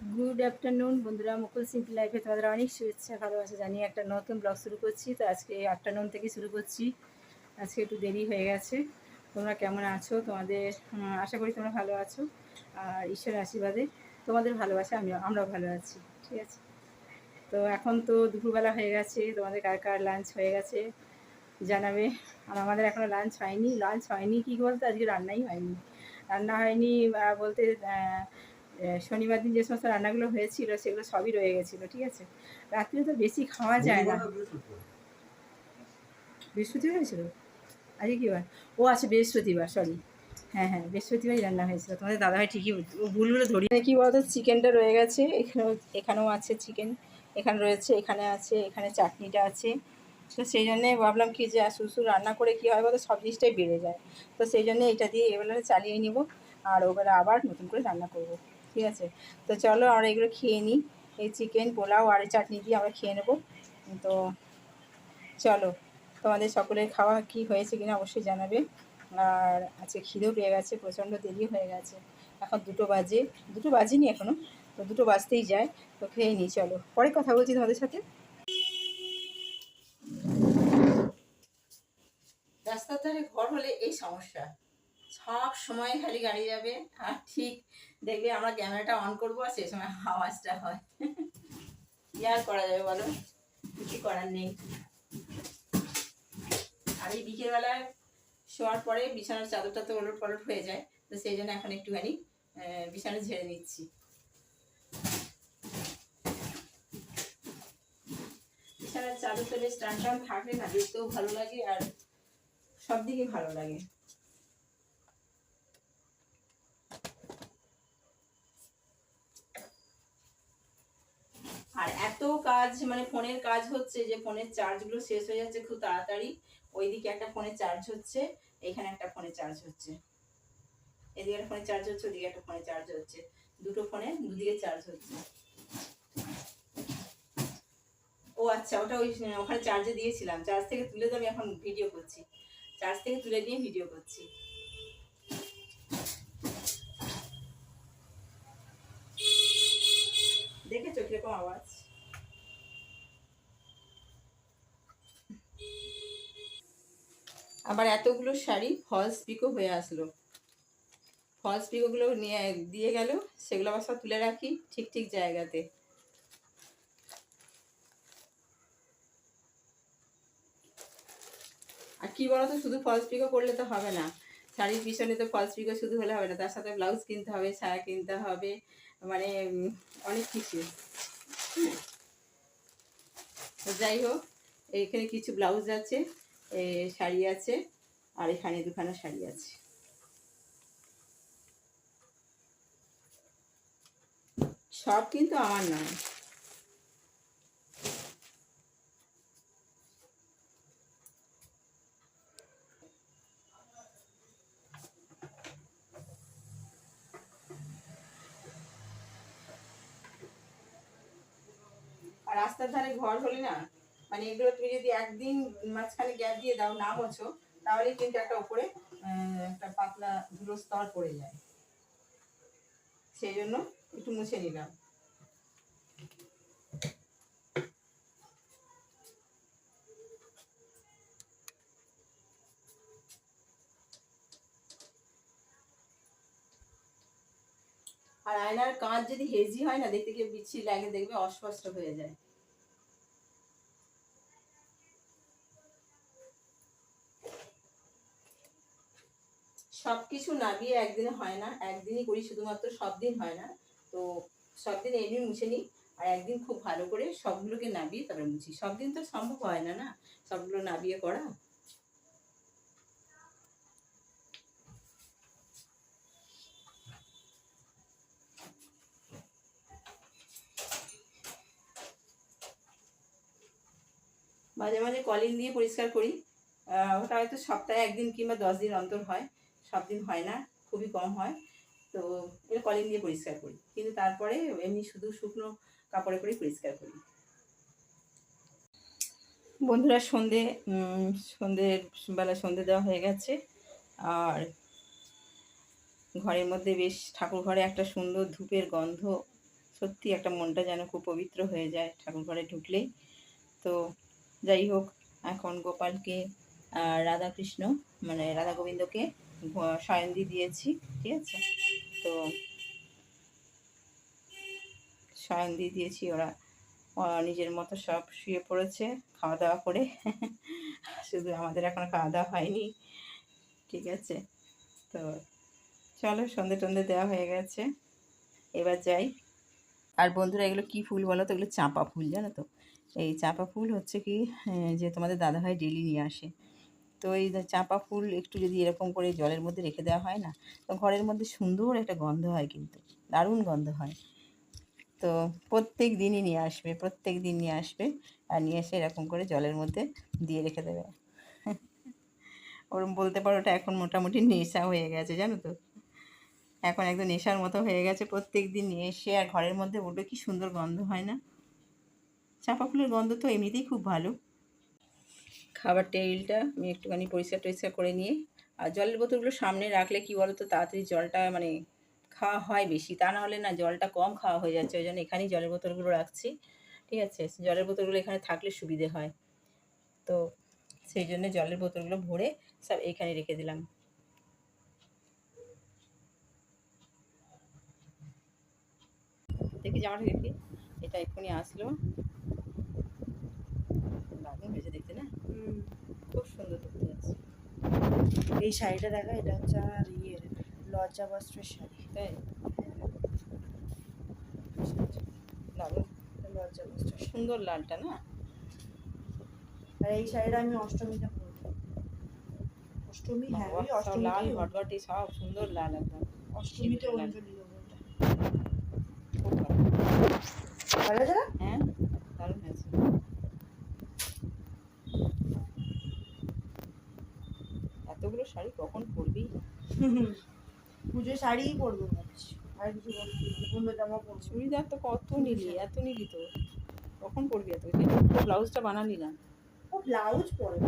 Good afternoon বন্ধুরা। মুকুল simple লাইফে তোমাদের অনেক শুভেচ্ছা, ভালোবাসা জানিয়ে একটা নতুন ব্লগ শুরু করছি। তো আজকে আফটারনুন থেকে শুরু করছি। আজকে একটু দেরি হয়ে গেছে। তোমরা কেমন আছো? তোমাদের আশা করি তোমরা ভালো আছো। আর ঈশ্বরের আশীর্বাদে তোমাদের ভালোবাসা আমি আমরাও ভালো আছি। ঠিক আছে? তো এখন তো দুপুরবেলা হয়ে গেছে। তোমাদের কার কার লাঞ্চ হয়ে গেছে জানাবে। আর আমাদের এখনও লাঞ্চ হয়নি। লাঞ্চ হয়নি, কী বলতে? আজকে রান্নাই হয়নি। রান্না হয়নি বলতে শনিবার দিন যে সমস্ত রান্নাগুলো হয়েছিল, সেগুলো সবই রয়ে গেছিল, ঠিক আছে? রাত্রে তো বেশি খাওয়া যায় না। বৃহস্পতিবার হয়েছিল? আজকে কী বার? ও আছে বৃহস্পতিবার সরি হ্যাঁ হ্যাঁ বৃহস্পতিবারই রান্না হয়েছিল। তোমাদের দাদাভাই ঠিকই ভুলগুলো ধরি কী বলতো, চিকেনটা রয়ে গেছে, এখানেও এখানেও আছে চিকেন, এখানে রয়েছে, এখানে আছে, এখানে চাটনিটা আছে। তো সেই জন্যে ভাবলাম কি যে শুধু রান্না করে কী হয় বলতো, সব জিনিসটাই বেড়ে যায়। তো সেই জন্য এটা দিয়ে এবেলা চালিয়ে নিব, আর ওবেলা আবার নতুন করে রান্না করব। ঠিক আছে? তো চলো আমরা এগুলো খেয়ে নিই। এই চিকেন পোলাও আর চাটনি দিয়ে আমরা খেয়ে নেব। তো চলো, তোমাদের সকলের খাওয়া কি হয়েছে কিনা অবশ্যই জানাবে। আর আজকে খিদেও পেয়ে গেছে, প্রচণ্ড দেরি হয়ে গেছে। এখন দুটো বাজে, দুটো বাজেনি এখনও তো দুটো বাজতেই যায়। তো খেয়ে নিই, চলো। পরে কথা বলছি তোমাদের সাথে। রাস্তার ধারে ঘর হলে এই সমস্যা। সব সময় খালি গাড়ি যাবে। আর ঠিক দেখবে আমরা ক্যামেরাটা অন করব আর সেই সময় আওয়াজটা হয়। কি আর করা যাবে বলো? কিছু করার নেই। আর এই বিকেলবেলায় শোয়ার পরে বিছানার চাদরটা তো ওলট পলট হয়ে যায়। তো সেই জন্য এখন একটুখানি বিছানা ঝেড়ে নিচ্ছি। বিছানার চাদরটা বেশ টান টান থাকলে না দেখতেও ভালো লাগে আর সব দিকে ভালো লাগে। আর এত কাজ মানে ফোনের কাজ হচ্ছে যে ফোনের চার্জগুলো শেষ হয়ে যাচ্ছে খুব তাড়াতাড়ি। ওইদিকে একটা ফোনে চার্জ হচ্ছে, এখানে একটা ফোনে চার্জ হচ্ছে। এদিকে একটা ফোনে চার্জ হচ্ছে, ওদিকে একটা ফোনে চার্জ হচ্ছে। দুটো ফোনে দুদিকে চার্জ হচ্ছে। ও আচ্ছা ওটা ওই, ওখানে চার্জে দিয়েছিলাম। চার্জ থেকে তুলে তো আমি এখন ভিডিও করছি। চার্জ থেকে তুলে নিয়ে ভিডিও করছি। দেখেছ কীরকম আওয়াজ। আবার এতগুলো শাড়ি ফলস পিকো হয়ে আসলো। ফলস পিকোগুলো নিয়ে দিয়ে গেল, সেগুলো আবার সব তুলে রাখি ঠিক ঠিক জায়গাতে। আর কি বলতো, শুধু ফলস পিকো করলে তো হবে না। শাড়ির পিছনে তো ফলস পিকো শুধু হলে হবে না, তার সাথে ব্লাউজ কিনতে হবে ছায়া কিনতে হবে মানে অনেক কিছু। যাই হোক এখানে কিছু ব্লাউজ আছে শাড়ি আছে, আর এখানে দুখানা শাড়ি আছে। সব কিন্তু আমার নয়। রাস্তার ধারে ঘর হলে না মানে এগুলো তুমি যদি একদিন মাঝখানে গ্যাপ দিয়ে দাও, না মোছো তাহলে কিন্তু একটা উপরে একটা পাতলা ধুলো স্তর পড়ে যায়। সেই জন্য একটু মুছে নিলাম। আর আয়নার কাঁচ যদি হেজি হয় না, দেখতে গিয়ে বিচ্ছিরি লাগে, দেখবে অস্পষ্ট হয়ে যায়। সব কিছু নাবিয়ে একদিনে হয় না, একদিনই করি শুধুমাত্র সব দিন হয় না। তো সব দিন এমনি মুছে নিই, আর একদিন খুব ভালো করে সবগুলোকে নাবিয়ে তারপরে মুছি। সব দিন তো সম্ভব হয় না না? সবগুলো নাবিয়ে করা? মাঝে মাঝে কলিং দিয়ে পরিষ্কার করি। ওটা হয়তো সপ্তাহে একদিন কিংবা দশ দিন অন্তর হয়। সব দিন হয় না, খুবই কম হয়। তো এটা কলিং দিয়ে পরিষ্কার করি। কিন্তু তারপরে এমনি শুধু শুকনো কাপড়ে করেই পরিষ্কার করি। বন্ধুরা, সন্ধে সন্ধ্যের বেলা সন্ধে দেওয়া হয়ে গেছে। আর ঘরের মধ্যে বেশ ঠাকুর ঘরে একটা সুন্দর ধূপের গন্ধ। সত্যি একটা মনটা যেন খুব পবিত্র হয়ে যায় ঠাকুর ঘরে ঢুকলেই। তো যাই হোক, এখন গোপালকে রাধাকৃষ্ণ মানে রাধা গোবিন্দকে দিয়ে দিয়েছি, ঠিক আছে? তো শয়ন দিয়ে দিয়েছি, ওরা নিজের মতো সব শুয়ে পড়েছে, খাওয়া দাওয়া করে। শুধু আমাদের এখন খাওয়া দাওয়া হয়নি, ঠিক আছে? তো চলো, সন্ধে টন্ধে দেওয়া হয়ে গেছে। এবার যাই। আর বন্ধুরা, এগুলো কি ফুল বলো তো? এগুলো চাঁপা ফুল, জানো তো? এই চাঁপা ফুল হচ্ছে কি যে তোমাদের দাদা দাদাভাই ডেলি নিয়ে আসে। তো এই চাঁপা ফুল একটু যদি এরকম করে জলের মধ্যে রেখে দেওয়া হয় না, তো ঘরের মধ্যে সুন্দর একটা গন্ধ হয় কিন্তু, দারুণ গন্ধ হয়। তো প্রত্যেক দিনই নিয়ে আসবে, প্রত্যেক দিন নিয়ে আসবে আর নিয়ে এসে এরকম করে জলের মধ্যে দিয়ে রেখে দেবে। ওরম বলতে পারো ওটা এখন মোটামুটি নেশা হয়ে গেছে, জানো তো? এখন একদম নেশার মতো হয়ে গেছে, প্রত্যেক দিন নিয়ে এসে আর ঘরের মধ্যে উঠবে কি সুন্দর গন্ধ হয় না। চাঁপা ফুলের গন্ধ তো এমনিতেই খুব ভালো। খাবার টেবিলটা আমি একটুখানি পরিষ্কার টরিষ্কার করে নিয়ে, আর জলের বোতলগুলো সামনে রাখলে কি বলো তো তাড়াতাড়ি জলটা মানে খাওয়া হয় বেশি। তা না হলে না জলটা কম খাওয়া হয়ে যাচ্ছে, ওই জন্য এখানেই জলের বোতলগুলো রাখছি, ঠিক আছে? জলের বোতলগুলো এখানে থাকলে সুবিধে হয়। তো সেই জন্য জলের বোতলগুলো ভরে সব এখানে রেখে দিলাম। দেখি জামাটা দেখি এটা এক্ষুনি আসলো দারুণ হয়েছে দেখতে না খুব সুন্দর দেখতে যাচ্ছে এই শাড়িটা দেখা এটা হচ্ছে আমার ইয়ের লজ্জা বস্ত্রের শাড়ি। তাই? লজ্জা বস্ত্রের সুন্দর লালটা না? আর এই শাড়িটা আমি অষ্টমীতে পরবো। অষ্টমী হ্যাঁ সব লাল ঘটঘটি সব সুন্দর লাল একদম। অষ্টমীতে অঞ্জলি দেবো ভালো। আছে হ্যাঁ দারুণ হয়েছে এতগুলো শাড়ি কখন পরবি? পুজোর শাড়িই পরবো আর কিছু। অন্য জামা পরবো। চুড়িদার তো কত নিলি এত নিলি তো। কখন পরবি এত? ব্লাউজটা বানালি না। ও ব্লাউজ পরে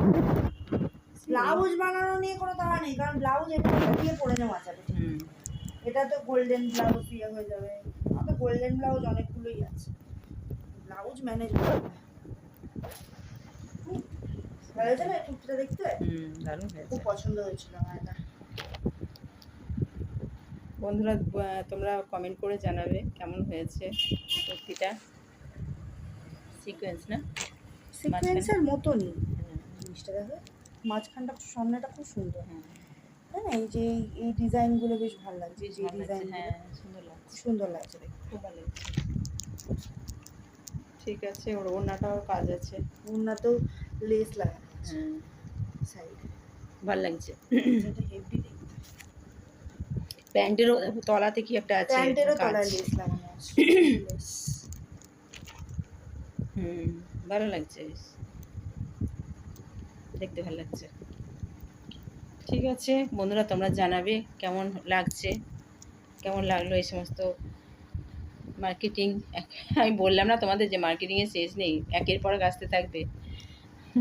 ব্লাউজ বানানো নিয়ে কোনো তাড়া নেই কারণ ব্লাউজ এটা দিয়ে পরে নেওয়া যাবে। এটা তো গোল্ডেন ব্লাউজ দিয়ে হয়ে যাবে। তো গোল্ডেন ব্লাউজ অনেকগুলোই আছে। ব্লাউজ ম্যানেজ করবে ভালো হয়েছে না কুর্তিটা দেখতে? হুম দারুণ হয়েছে। খুব পছন্দ হয়েছিল আমার এটা বন্ধুরা তোমরা কমেন্ট করে জানাবে কেমন হয়েছে কুর্তিটা। সিকোয়েন্স না? সিকোয়েন্সের মতনই। জিনিসটা দেখো। মাঝখানটা সামনেটা খুব সুন্দর। হ্যাঁ। তাই না? এই যে এই- ডিজাইনগুলো বেশ ভালো লাগছে। যে ডিজাইন হ্যাঁ সুন্দর লাগছে। সুন্দর লাগছে দেখতে। খুব ভালো লাগছে। ঠিক আছে ওর ওড়নাটাও কাজ আছে। ওনাতেও লেস লাগানো হ্যাঁ। সাইডে ভালো লাগছে। এটা হেভি দেখতে। প্যান্টেরও তলাতে কি একটা আছে? প্যান্টেরও। তলায় লেস লাগানো আছে। হুম ভালো লাগছে। দেখতে ভালো লাগছে। ঠিক আছে বন্ধুরা তোমরা জানাবে কেমন লাগছে। কেমন লাগল এই সমস্ত মার্কেটিং আমি বললাম না তোমাদের যে মার্কেটিংয়ের শেষ নেই একের পর আসতে থাকবে। চলো।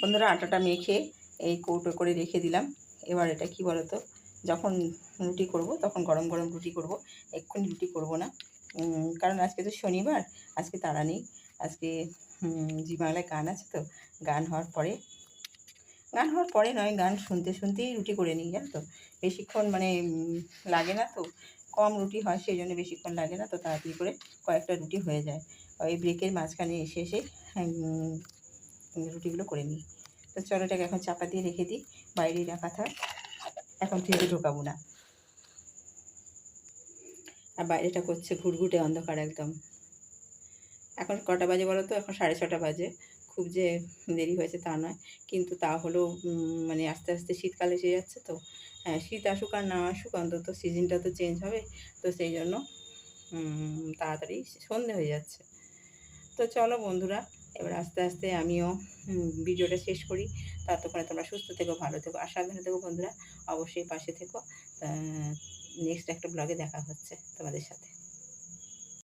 বন্ধুরা, আটাটা মেখে এই কৌটো করে রেখে দিলাম। এবার এটা কি বলো তো যখন রুটি করব, তখন গরম গরম রুটি করব। এক্ষুনি রুটি করব না। কারণ আজকে তো শনিবার, আজকে তাড়া নেই। আজকে জি বাংলায় গান আছে তো, গান হওয়ার পরে, গান হওয়ার পরে নয়, গান শুনতে শুনতেই রুটি করে নিই, জানো তো। বেশিক্ষণ মানে লাগে না তো, কম রুটি হয়, সেই জন্য বেশিক্ষণ লাগে না তো, তাড়াতাড়ি করে কয়েকটা রুটি হয়ে যায়। ওই ব্রেকের মাঝখানে এসে এসে রুটিগুলো করে নিই। তো চলো এটাকে এখন চাপা দিয়ে রেখে দিই বাইরেই রাখা থাক এখন ফ্রিজে ঢোকাবো না। আর বাইরেটা করছে ঘুরঘুটে অন্ধকার একদম। এখন কটা বাজে বলো তো? এখন সাড়ে ছটা বাজে। খুব যে দেরি হয়েছে তা নয়। কিন্তু তা হলেও মানে আস্তে আস্তে শীতকাল এসে যাচ্ছে তো। হ্যাঁ শীত আসুক আর না আসুক, অন্তত সিজনটা তো চেঞ্জ হবে। তো সেই জন্য তাড়াতাড়ি সন্ধে হয়ে যাচ্ছে। তো চলো বন্ধুরা, এবার আস্তে আস্তে আমিও ভিডিওটা শেষ করি। ততক্ষণে তোমরা সুস্থ থেকো, ভালো থেকো আর সাবধানে থেকো বন্ধুরা। অবশ্যই পাশে থেকো। নেক্সট একটা ব্লগে দেখা হচ্ছে তোমাদের সাথে।